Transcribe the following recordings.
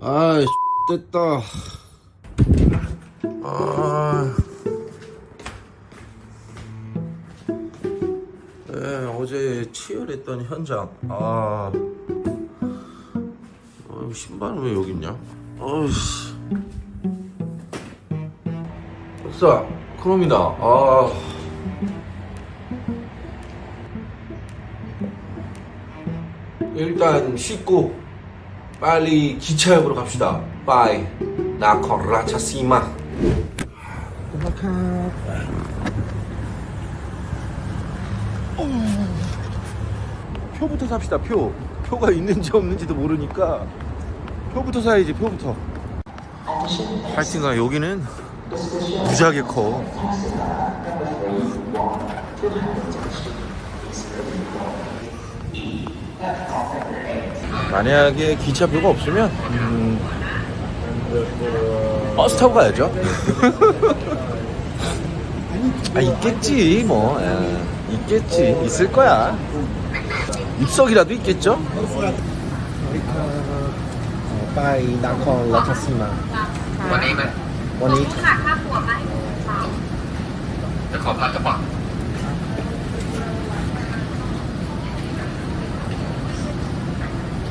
아이 됐다. 아. 네, 어제 치열했던 현장. 아. 어, 신발은 왜 여기 있냐? 어이씨. 자 크롬이다. 아 일단 씻고 빨리 기차역으로 갑시다. 빠이. 나코라차시마. 표부터 삽시다. 표. 표가 있는지 없는지도 모르니까 표부터 사야지. 표부터. 하여튼간 여기는 무지하게 커. 만약에 기차표가 없으면 음, 버스 타고 가야죠. 아 있겠지 뭐 예, 있겠지 있을 거야. 입석이라도 있겠죠. ไปนครราชสีมา วันนี้ไหม วันนี้ ค่ะค่าหัวมาให้ค่ะ จะขอพาสปอร์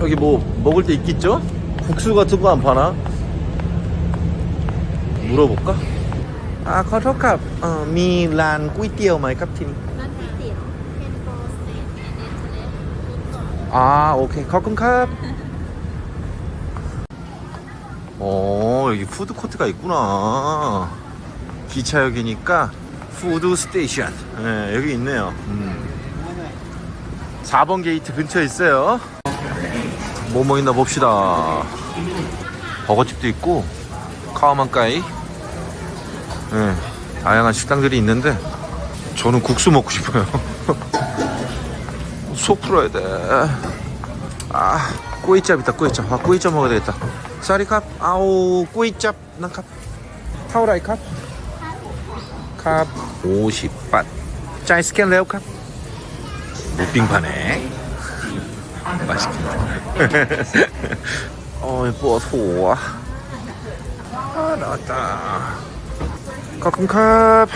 여기 뭐 먹을 데 있겠죠? 국수 같은 거 안 파나? 물어볼까? 아, ขอโทษครับ 어, มีร้านก๋วยเตี๋ยวไหมครับที่นี่ ร้านก๋วยเตี๋ยวเคนโบสเตทเนเธอร์แลนด์ฟู้ดคอร์ท 아, 오케이. 가끔캅. 어, 여기 푸드코트가 있구나. 기차역이니까 푸드 스테이션. 네, 여기 있네요. 음. 4번 게이트 근처에 있어요. 뭐 뭐 있나 봅시다. 버거집도 있고, 카와만가이. 네, 다양한 식당들이 있는데, 저는 국수 먹고 싶어요. 속 풀어야 돼. 아, 꼬이짭. 아, 꼬이짭 먹어야 되겠다. 쌀이캅, 아우, 꼬이짭, 나캅. 타오라이 캅. 캅, 50밭. 짜이 스캔 레오 캅. 무빙파네. 맛있겠네. 어, 예뻐, 소아. 아, 나왔다. 가끔 캅.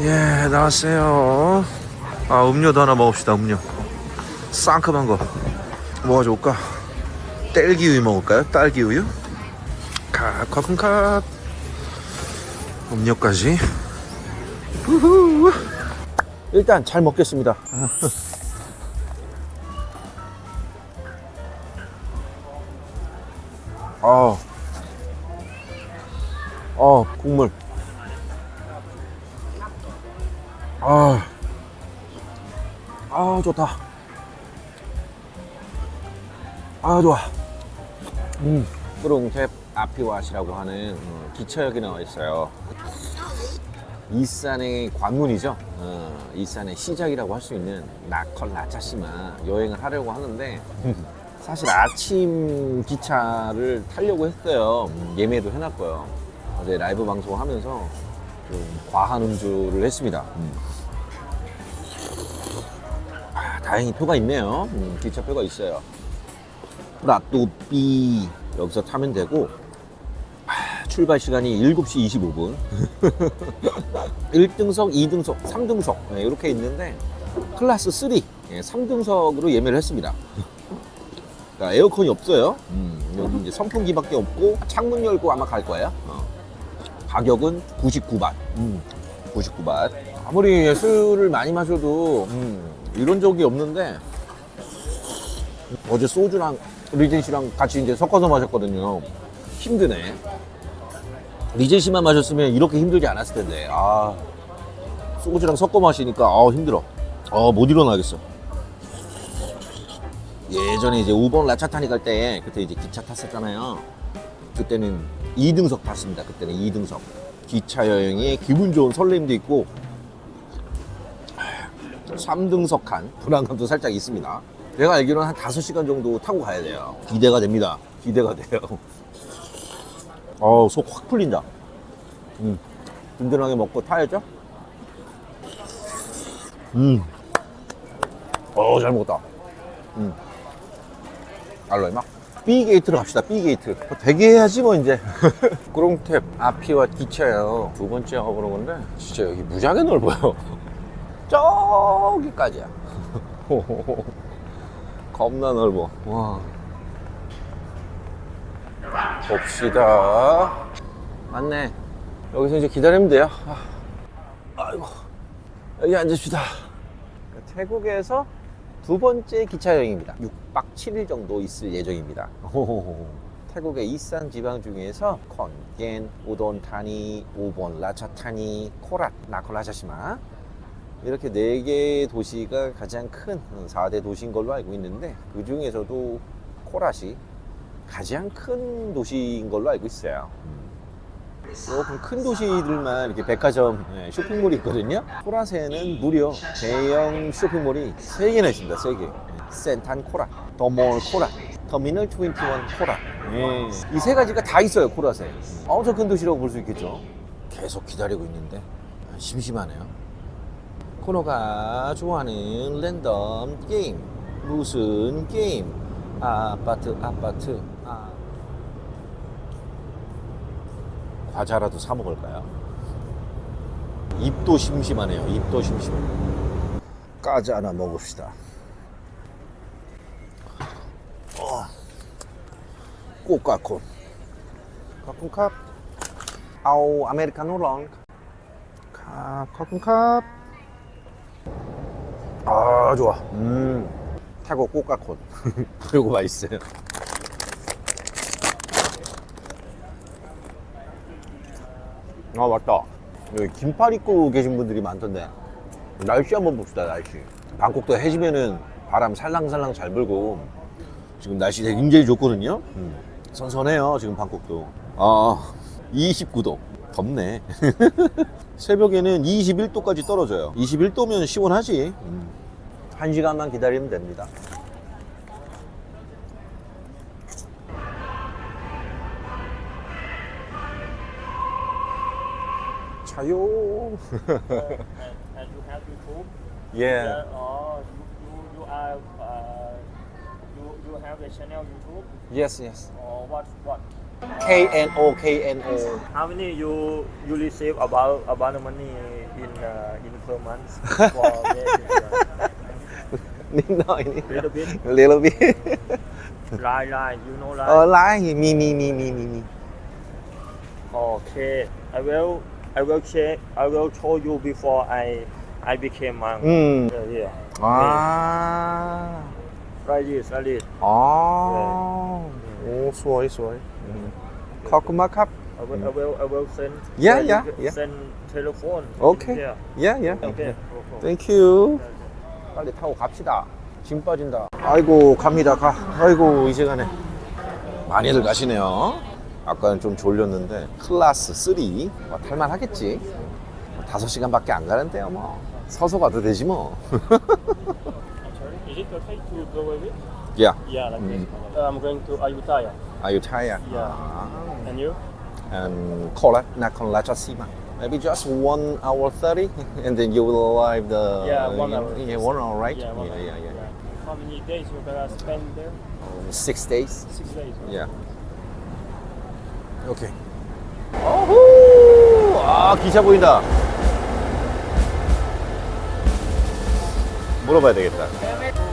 예, 나왔어요. 아 음료도 하나 먹읍시다 음료 상큼한 거 뭐가 좋을까 딸기 우유 먹을까요 딸기 우유 카 커튼컵 음료까지 후후. 일단 잘 먹겠습니다 아, 어 국물. 아 아 좋다. 아 좋아. 음. 프롱탭 아피와시라고 하는 어, 기차역이 나와 있어요. 이산의 관문이죠? 어, 이산의 시작이라고 할 수 있는 나컬 나차시마 여행을 하려고 하는데 사실 아침 기차를 타려고 했어요 음, 예매도 해놨고요 어제 라이브 방송 하면서 좀 과한 음주를 했습니다 음. 아, 다행히 표가 있네요. 음, 기차 표가 있어요. 라또비 여기서 타면 되고 아, 출발 시간이 7시 25분. 1등석, 2등석, 3등석 네, 이렇게 있는데 클래스 3, 예, 3등석으로 예매를 했습니다. 그러니까 에어컨이 없어요. 음, 여기 이제 선풍기밖에 없고 창문 열고 아마 갈 거예요. 어. 가격은 99ባት. 음, 99밭. 아무리 술을 많이 마셔도 음, 이런 적이 없는데 어제 소주랑 리젠 씨랑 같이 이제 섞어서 마셨거든요. 힘드네. 리젠 씨만 마셨으면 이렇게 힘들지 않았을 텐데. 아 소주랑 섞어 마시니까 아 힘들어. 아 못 일어나겠어. 예전에 이제 5번 라차타니 갈 때 그때 이제 기차 탔었잖아요. 그때는 2등석 탔습니다. 그때는 2등석. 기차 여행에 기분 좋은 설렘도 있고 3등석 한 불안감도 살짝 있습니다. 내가 알기로는 한 5시간 정도 타고 가야 돼요. 기대가 됩니다. 기대가 돼요. 어우, 속 확 풀린다. 음, 든든하게 먹고 타야죠. 음. 어, 잘 먹었다. 음. 알로에 막. B 게이트로 갑시다. B 게이트. 뭐 되게 해야지 뭐 이제. 그롱탭 앞이와 기차예요. 두 번째 가보는 건데 진짜 여기 무지하게 넓어요. 저기까지야. 겁나 넓어. 와. 봅시다. 맞네. 여기서 이제 기다리면 돼요. 아, 아이고. 여기 앉읍시다. 태국에서 두 번째 기차 여행입니다. 6박 7일 정도 있을 예정입니다. 호호호. 태국의 이산 지방 중에서 컨겐, 우돈타니, 오본, 라차타니, 코랏, 나콜라샤시마 이렇게 네 개의 도시가 가장 큰 4대 도시인 걸로 알고 있는데 그 중에서도 코랏이 가장 큰 도시인 걸로 알고 있어요. 조금 큰 도시들만 이렇게 백화점, 예, 쇼핑몰이 있거든요. 코라세는 무려 대형 쇼핑몰이 3개나 있습니다. 3개. 센탄 코라, 더몰 코라, 터미널 21 코라. 예. 이세 가지가 다 있어요, 코라세. 엄청 큰 도시라고 볼 수 있겠죠. 계속 기다리고 있는데 아, 심심하네요. 코너가 좋아하는 랜덤 게임. 무슨 게임? 아파트, 아파트, 아. 과자라도 사 먹을까요? 입도 심심하네요. 입도 심심해. 과자 하나 먹읍시다. 어. 꼬까콘. 커튼컵. 아우 아메리카노 런. 컵, 커튼컵. 아 좋아. 음. 태국 꼬까콘. 그리고 맛있어요. 아 맞다. 여기 긴팔 입고 계신 분들이 많던데. 날씨 한번 봅시다 날씨. 방콕도 해지면은 바람 살랑살랑 잘 불고. 지금 날씨 굉장히 좋거든요? 음, 선선해요 지금 방콕도. 아 29도. 덥네. 새벽에는 21도까지 떨어져요. 21도면 시원하지. 음, 한 시간만 기다리면 됩니다 Hayo. Uh, and, you have YouTube? Yeah. Uh, you, you, you are uh, you, you have a channel YouTube? Yes, yes. Or what what? K N O K N O. How many you you receive about about money in uh, in per month for Nick Noy. Little bit. Little bit. lie lie you know oh, lie. Oh lie me me me me me me. Okay, uh, I will I will check. I will show you before I I became monk. 음. Yeah, yeah. 아. Like this, like this. 아. 오, 수월, 수월. 음. 커크마캅. I will, I will, I will send. Yeah, yeah, yeah. Send telephone. Okay. Yeah, yeah. yeah. Okay. Thank you. 빨리 타고 갑시다. 짐 빠진다. 아이고 갑니다 가. 아이고 이제 가네. 많이들 가시네요. 아까는 좀 졸렸는데 클래스 3 뭐, 탈만하겠지 뭐, 5시간밖에 안 가는데요 뭐 서서 가도 되지 뭐. Is it okay to go with? 야 Yeah, like Mm. this. Uh, I'm going to Ayutthaya. Are you tired? Yeah. Ah. And you? And Kolat, Nakhon Ratchasima. Maybe just one hour thirty, and then you will arrive the. Yeah, one hour. Yeah, one hour, right? Yeah, one yeah, hour. yeah, yeah. How many days you gonna spend there? Six days. Six days. Yeah. Okay. 어후! 아 기차 보인다. 물어봐야 되겠다.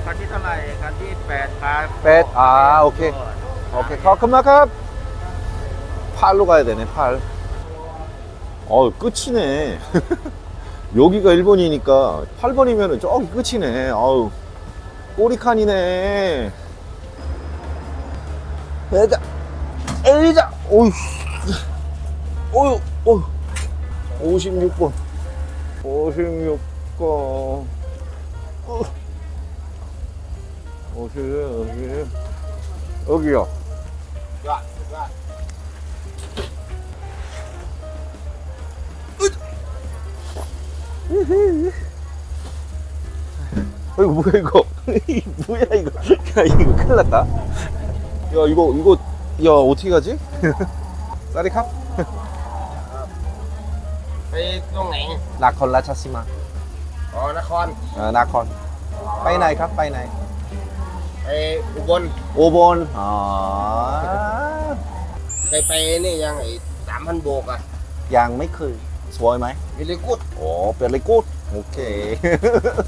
คันที่เท่าไหร่คันที่แปดครับ 뱃. 아 오케이. 오케이. 가끔나갑. 팔로 가야 되네. 팔. 어 끝이네. 여기가 1번이니까 8번이면 저기 끝이네. 아우 꼬리칸이네. 에자, 오이, 오유, 오, 56번, 56번, 어디, 여기. 여기요. 어이구 뭐야 이거. 이 뭐야 이거. 야 이거 큰일 났다. 야 이거 이거 야 어떻게 가지? 쌀이캅? ไปตรงไหน 나콘 라차시마 อ๋อนคร 아 나콘 ไปไหนครับไปไหน ไปอุบล 5번 아 เคยไปนี่ยังไอ้สามพันโบกอ่ะ ยังไม่เคยสวยไหม วิลลี่กุด โอ้เป็นเลยกูดโอเค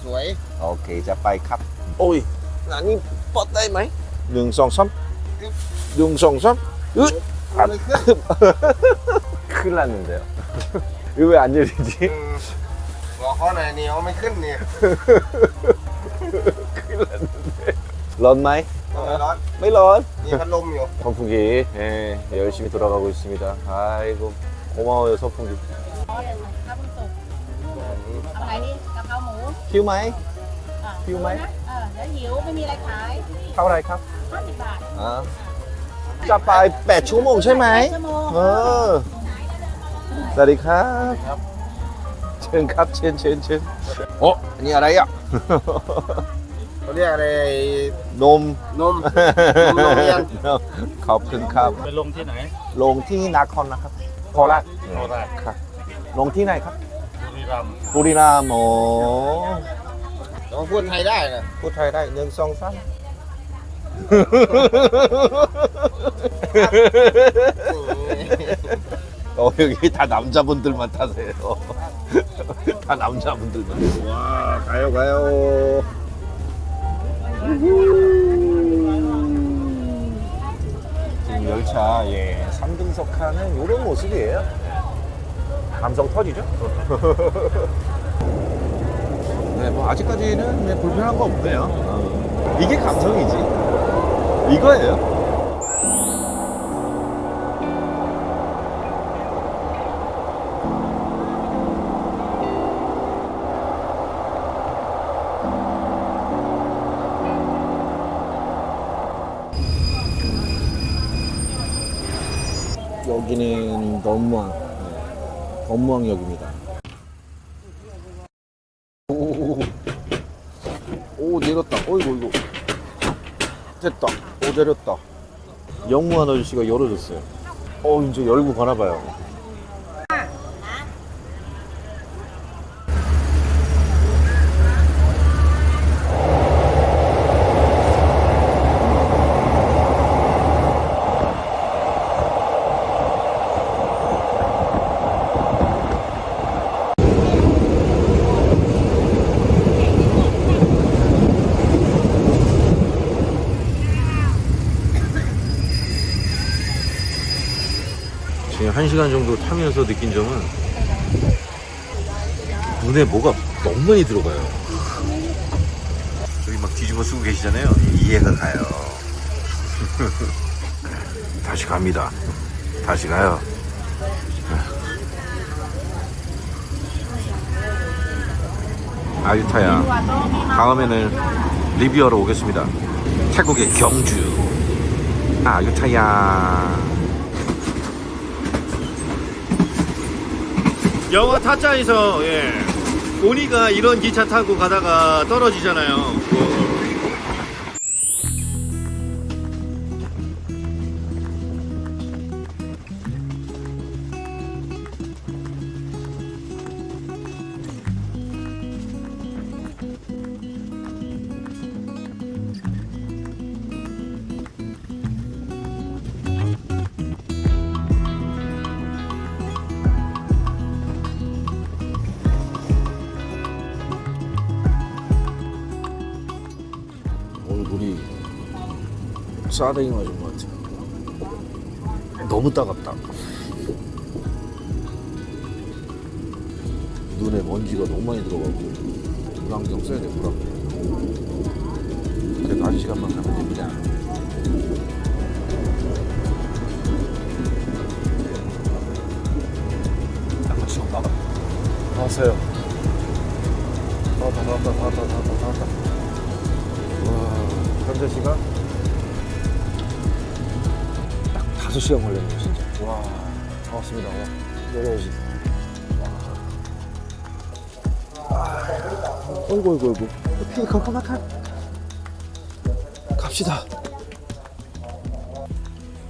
สวย โอเคจะไปครับ โอ้ยอันนี้ปล ดได้ไหมหนึ่งสองสามหนึ่งสองสามอึด ไม่ขึ้น 큰일 났는데요 이거 왜 안 열리지? อืมบอกเขาหน่อยเหนียวไม่ขึ้นเนี่ย 런마이? ไม่ร้อน 메런 มีพัดลมอยู่ 선풍기 예, 열심히 돌아가고 있습니다 아이고 고마워요 선풍기 ข้าวมันสุกเอาไหนดีกะเพราหมู 피우마이 หิวไหมเดี๋ยวหิวไม่มีอะไรขายเท่าไรครับห้าสิบบาทอ่าจะไป 8 ชั่วโมงใช่ไหม แปดชั่วโมงเออ สวัสดีครับ เชิญครับ เชิญเชิญเชิญโอ้อันนี้อะไรอะ เขาเรียกอะไรนม นม มโรงขอบคุณครับ ไปลงที่ไหนลงที่นาคอนนะครับ โคราชโคราชครับ ลงที่ไหนครับ บุรีรัมย์บุรีรัมย์โอ้ ลองพูดไทยได้นะ พูดไทยได้หนึ่งสองสาม어, 여기 다 남자분들만 타세요. 다 남자분들만. 와, 가요, 가요. 지금 열차, 예, 3등석 칸은 이런 모습이에요. 감성 터지죠? 네, 뭐, 아직까지는 네, 불편한 거 없네요. 어. 이게 감성이지. 이거예요. 여기는 덤무항, 네, 덤무항역입니다. 오, 오 내렸다. 어이구 이거 됐다. 오 내렸다. 영무한 아저씨가 열어줬어요. 어 이제 열고 가나 봐요. 지금 한 시간 정도 타면서 느낀 점은 눈에 뭐가 너무 많이 들어가요. 저기 막 뒤집어 쓰고 계시잖아요. 이해가 가요. 다시 갑니다. 다시 가요. 아유타야. 다음에는 리뷰하러 오겠습니다. 태국의 경주. 아유타야. 영화 타짜에서 예. 오니가 이런 기차 타고 가다가 떨어지잖아요. 싸대기 맞은 것 같아. 너무 따갑다. 눈에 먼지가 너무 많이 들어가고 물안경 써야 돼 물안경. 그래도 한 시간만 가면 됩니다. 나왔어요. 나왔다 나왔다 나왔다 나왔다 나왔다. 와, 한 아저씨 5시간 걸렸네요, 진짜. 와, 반갑습니다. 와. 어이구, 어이구, 어이구. 피, 컴컴한 갑시다.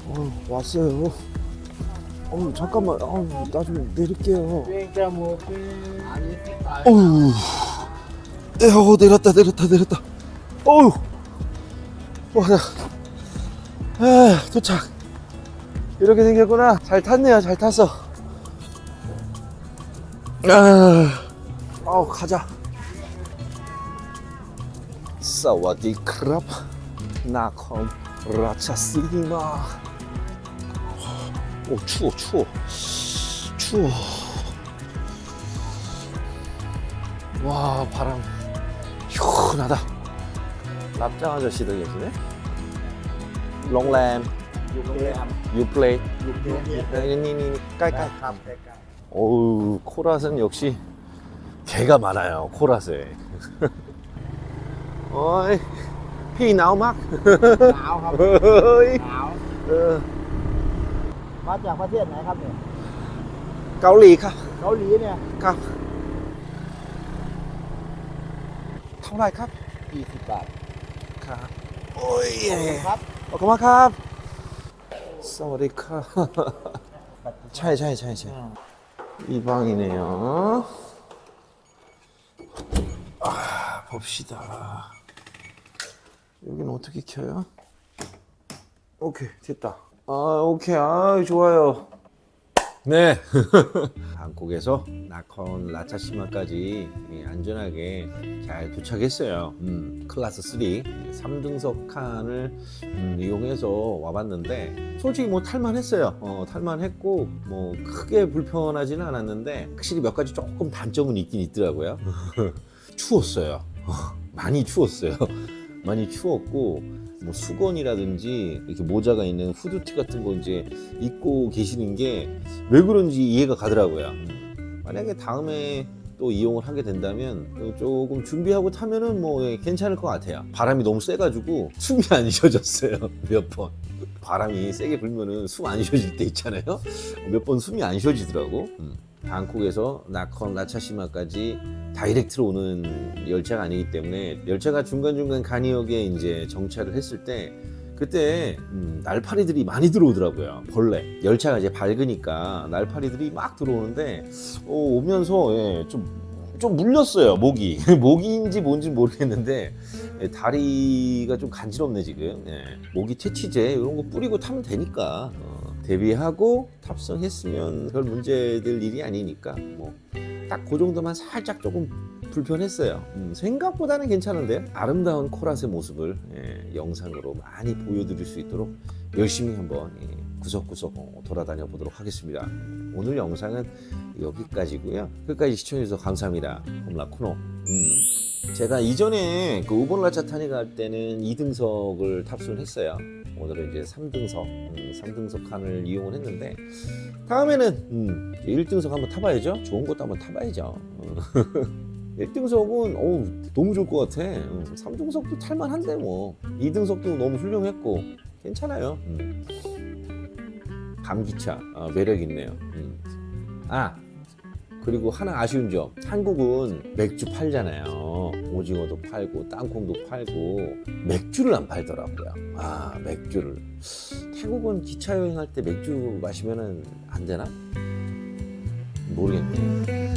어, 왔어요. 어, 잠깐만. 어, 나좀 내릴게요. 어우. 에, 어, 내렸다, 내렸다, 내렸다. 어우. 와, 나. 아, 도착. 이렇게 생겼구나. 잘 탔네요, 잘 탔어. 아, 어, 가자. 사와디 크랍. 나컴 라차시마. 오, 추워, 추워. 추워. 와, 바람. 시원하다. 납장 아저씨들 계시네. 롱램, 유플레이, 니니니, 깔깔. 어우, 코랏은 역시 개가 많아요, 코랏에. 어이, 피 나오 막? หนาวครับ 어이, หนาว 어, มาจากประเทศไหนครับเนี่ย เกาหลีครับ เกาหลีเนี่ย ครับเท่าไหร่ครับ 20บาท ครับโอ้ย ครับ ขอบคุณมากครับ 사와디카. 차에 차에 차에 차에. 이 방이네요. 아 봅시다. 여기는 어떻게 켜요? 오케이 됐다. 아 오케이. 아 좋아요. 네. 방콕에서 나콘 라차시마까지 예, 안전하게 잘 도착했어요. 음, 클래스 3 3등석 칸을 음, 이용해서 와봤는데 솔직히 뭐 탈만했어요. 어, 탈만했고 뭐 크게 불편하지는 않았는데 확실히 몇 가지 조금 단점은 있긴 있더라고요. 추웠어요. 많이 추웠어요. 많이 추웠고 뭐 수건이라든지 이렇게 모자가 있는 후드티 같은 거 이제 입고 계시는 게 왜 그런지 이해가 가더라고요. 음. 만약에 다음에 또 이용을 하게 된다면 조금 준비하고 타면은 뭐 예, 괜찮을 것 같아요. 바람이 너무 세가지고 숨이 안 쉬어졌어요. 몇 번. 바람이 세게 불면은 숨 안 쉬어질 때 있잖아요. 몇 번 숨이 안 쉬어지더라고. 음. 방콕에서 나콘 라차시마까지 다이렉트로 오는 열차가 아니기 때문에 열차가 중간중간 간이역에 이제 정차를 했을 때 그때 음, 날파리들이 많이 들어오더라고요. 벌레. 열차가 이제 밝으니까 날파리들이 막 들어오는데 어, 오면서 예, 좀, 좀 물렸어요. 목이. 목인지 뭔지 모르겠는데 예, 다리가 좀 간지럽네 지금. 예. 모기 퇴치제 이런 거 뿌리고 타면 되니까 어, 대비하고 탑승했으면 별 문제될 일이 아니니까 뭐 딱 그 정도만 살짝 조금 불편했어요. 음, 생각보다는 괜찮은데요. 아름다운 코랏의 모습을 예, 영상으로 많이 보여드릴 수 있도록 열심히 한번 예, 구석구석 어, 돌아다녀 보도록 하겠습니다. 오늘 영상은 여기까지고요. 끝까지 시청해주셔서 감사합니다. 홈라 코노. 음, 제가 이전에 그 우본라차 타니 갈 때는 2등석을 탑승을 했어요. 오늘은 이제 3등석, 음, 3등석 칸을 이용을 했는데 다음에는 음, 1등석 한번 타봐야죠. 좋은 것도 한번 타봐야죠. 어. 1등석은 어우, 너무 좋을 것 같아. 3등석도 탈만한데 뭐. 2등석도 너무 훌륭했고 괜찮아요. 음. 감기차 아, 매력 있네요. 음. 아 그리고 하나 아쉬운 점 한국은 맥주 팔잖아요. 오징어도 팔고 땅콩도 팔고 맥주를 안 팔더라고요. 아 맥주를 태국은 기차 여행할 때 맥주 마시면은 안 되나? 모르겠네.